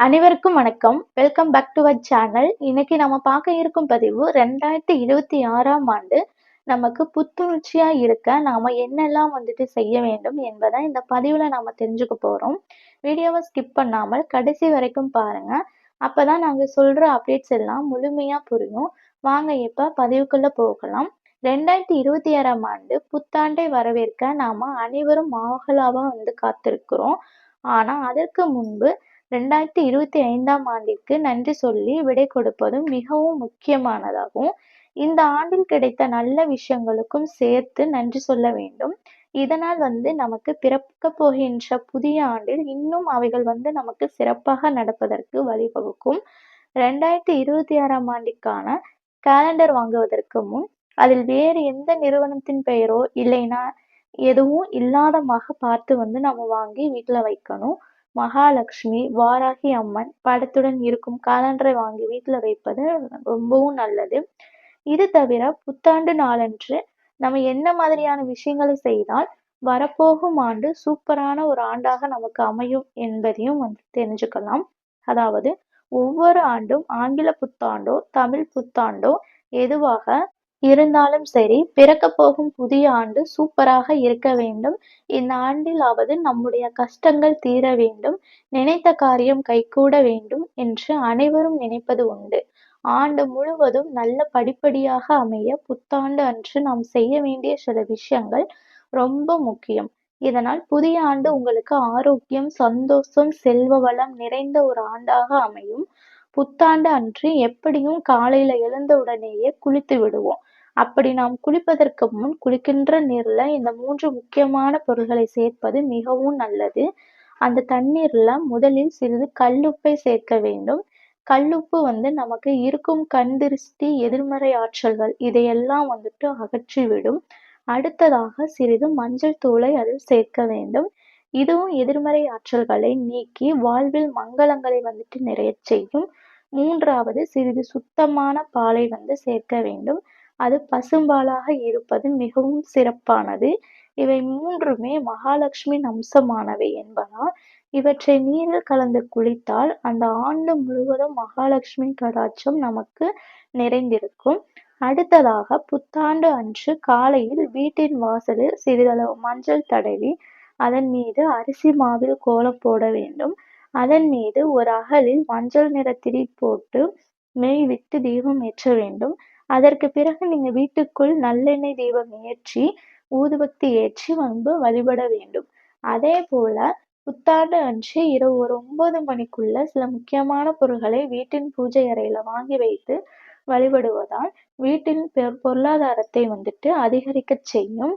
அனைவருக்கும் வணக்கம். Welcome back to our channel இன்னைக்கு நம்ம பார்க்க இருக்கும் பதிவு ரெண்டாயிரத்தி இருபத்தி ஆறாம் ஆண்டு நமக்கு புத்துணர்ச்சியா இருக்க நாம என்னெல்லாம் வந்துட்டு செய்ய வேண்டும் என்பதை இந்த பதிவுல நாம தெரிஞ்சுக்க போறோம். வீடியோவை ஸ்கிப் பண்ணாமல் கடைசி வரைக்கும் பாருங்க. அப்பதான் நாங்க சொல்ற அப்டேட்ஸ் எல்லாம் முழுமையா புரியும். வாங்க இப்ப பதிவுக்குள்ள போகலாம். ரெண்டாயிரத்தி இருபத்தி ஆறாம் ஆண்டு புத்தாண்டை வரவேற்க நாம அனைவரும் ஆகலாவா வந்து காத்திருக்கிறோம். ஆனா அதற்கு முன்பு ரெண்டாயிரத்தி இருபத்தி ஐந்தாம் ஆண்டிற்கு நன்றி சொல்லி விடை கொடுப்பதும் மிகவும் முக்கியமானதாகும். இந்த ஆண்டில் கிடைத்த நல்ல விஷயங்களுக்கும் சேர்த்து நன்றி சொல்ல வேண்டும். இதனால் வந்து நமக்கு பிறக்க போகின்ற புதிய ஆண்டில் இன்னும் அவைகள் வந்து நமக்கு சிறப்பாக நடப்பதற்கு வழிவகுக்கும். ரெண்டாயிரத்தி இருபத்தி ஆறாம் ஆண்டிற்கான கேலண்டர் வாங்குவதற்கு முன் அதில் வேறு எந்த நிறுவனத்தின் பெயரோ இல்லைன்னா எதுவும் இல்லாதமாக பார்த்து வந்து நம்ம வாங்கி வீட்டில் வைக்கணும். மகாலட்சுமி வாராகி அம்மன் படத்துடன் இருக்கும் காலண்டரை வாங்கி வீட்டில் வைப்பது ரொம்பவும் நல்லது. இது தவிர புத்தாண்டு நாளன்று நம்ம என்ன மாதிரியான விஷயங்களை செய்தால் வரப்போகும் ஆண்டு சூப்பரான ஒரு ஆண்டாக நமக்கு அமையும் என்பதையும் வந்து தெரிஞ்சுக்கலாம். அதாவது ஒவ்வொரு ஆண்டும் ஆங்கில புத்தாண்டோ தமிழ் புத்தாண்டோ எதுவாக இருந்தாலும் சரி பிறக்க போகும் புதிய ஆண்டு சூப்பராக இருக்க வேண்டும். இந்த ஆண்டிலாவது நம்முடைய கஷ்டங்கள் தீர வேண்டும். நினைத்த காரியம் கைகூட வேண்டும் என்று அனைவரும் நினைப்பது உண்டு. ஆண்டு முழுவதும் நல்ல படிப்படியாக அமைய புத்தாண்டு அன்று நாம் செய்ய வேண்டிய சில விஷயங்கள் ரொம்ப முக்கியம். இதனால் புதிய ஆண்டு உங்களுக்கு ஆரோக்கியம் சந்தோஷம் செல்வ வளம் நிறைந்த ஒரு ஆண்டாக அமையும். புத்தாண்டு அன்று எப்படியும் காலையில எழுந்த உடனேயே குளித்து விடுவோம். அப்படி நாம் குளிப்பதற்கு முன் குளிக்கின்ற நீர்ல இந்த மூன்று முக்கியமான பொருள்களை சேர்ப்பது மிகவும் நல்லது. அந்த தண்ணீர்ல முதலில் சிறிது கல்லுப்பை சேர்க்க வேண்டும். கல்லுப்பு வந்து நமக்கு இருக்கும் கண் திருஷ்டி எதிர்மறை ஆற்றல்கள் இதையெல்லாம் வந்துட்டு அகற்றிவிடும். அடுத்ததாக சிறிது மஞ்சள் தூளை அதில் சேர்க்க வேண்டும். இதுவும் எதிர்மறை ஆற்றல்களை நீக்கி வாழ்வில் மங்களங்களை வந்துட்டு நிறைய செய்யும். மூன்றாவது சிறிது சுத்தமான பாலை வந்து சேர்க்க வேண்டும். அது பசும்பாலாக இருப்பது மிகவும் சிறப்பானது. இவை மூன்றுமே மகாலட்சுமியின் அம்சமானவை என்பதால் இவற்றை நீரில் கலந்து குளித்தால் அந்த ஆண்டு முழுவதும் மகாலட்சுமி கடாட்சம் நமக்கு நிறைந்திருக்கும். அடுத்ததாக புத்தாண்டு அன்று காலையில் வீட்டின் வாசலில் சிறிதளவு மஞ்சள் தடவி அதன் மீது அரிசி மாவில் கோலம் போட வேண்டும். அதன் மீது ஒரு அகலில் மஞ்சள் நிற திரி போட்டு நெய் விட்டு தீபம் ஏற்ற வேண்டும். அதற்கு பிறகு நீங்க வீட்டுக்குள் நல்லெண்ணெய் தீபம் ஏற்றி ஊதுபத்தி ஏற்றி வந்து வழிபட வேண்டும். அதே போல புத்தாண்டு அன்று இரவு ஒரு ஒன்பது மணிக்குள்ள சில முக்கியமான பொருட்களை வீட்டின் பூஜை அறையில வாங்கி வைத்து வழிபடுவதால் வீட்டின் பொருளாதாரத்தை வந்துட்டு அதிகரிக்க செய்யும்.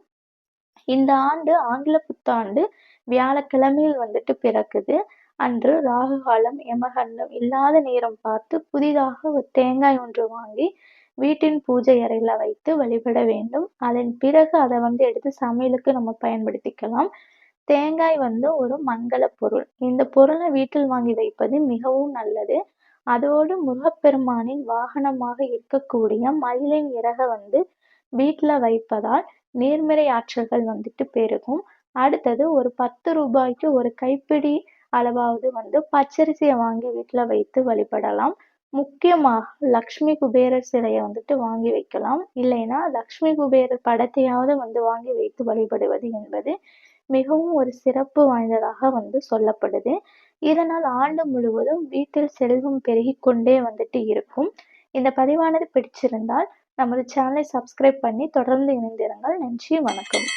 இந்த ஆண்டு ஆங்கில புத்தாண்டு வியாழக்கிழமையில் வந்துட்டு பிறக்குது. அன்று ராகு காலம் யமகண்டம் இல்லாத நேரம் பார்த்து புதிதாக ஒரு தேங்காய் ஒன்று வாங்கி வீட்டின் பூஜை அறையில வைத்து வழிபட வேண்டும். அதன் பிறகு அதை வந்து எடுத்து சமையலுக்கு நம்ம பயன்படுத்திக்கலாம். தேங்காய் வந்து ஒரு மங்கள பொருள். இந்த பொருளை வீட்டில் வாங்கி வைப்பது மிகவும் நல்லது. அதோடு முருகப்பெருமானின் வாகனமாக இருக்கக்கூடிய மயிலின் இறக வந்து வீட்டில் வைப்பதால் நேர்மறை ஆற்றல்கள் வந்துட்டு பெருகும். அடுத்தது ஒரு பத்து ரூபாய்க்கு ஒரு கைப்பிடி அளவாவது வந்து பச்சரிசியை வாங்கி வீட்டில் வைத்து வழிபடலாம். முக்கியமாக லக்ஷ்மி குபேரர் சிலையை வந்துட்டு வாங்கி வைக்கலாம். இல்லைன்னா லக்ஷ்மி குபேரர் படத்தையாவது வந்து வாங்கி வைத்து வழிபடுவது என்பது மிகவும் ஒரு சிறப்பு வாய்ந்ததாக வந்து சொல்லப்படுது. இதனால் ஆண்டு முழுவதும் வீட்டில் செல்வம் பெருகிக்கொண்டே வந்துட்டு இருக்கும். இந்த பதிவானது பிடிச்சிருந்தால் நமது சேனலை சப்ஸ்கிரைப் பண்ணி தொடர்ந்து இணைந்திருங்கள். நன்றி வணக்கம்.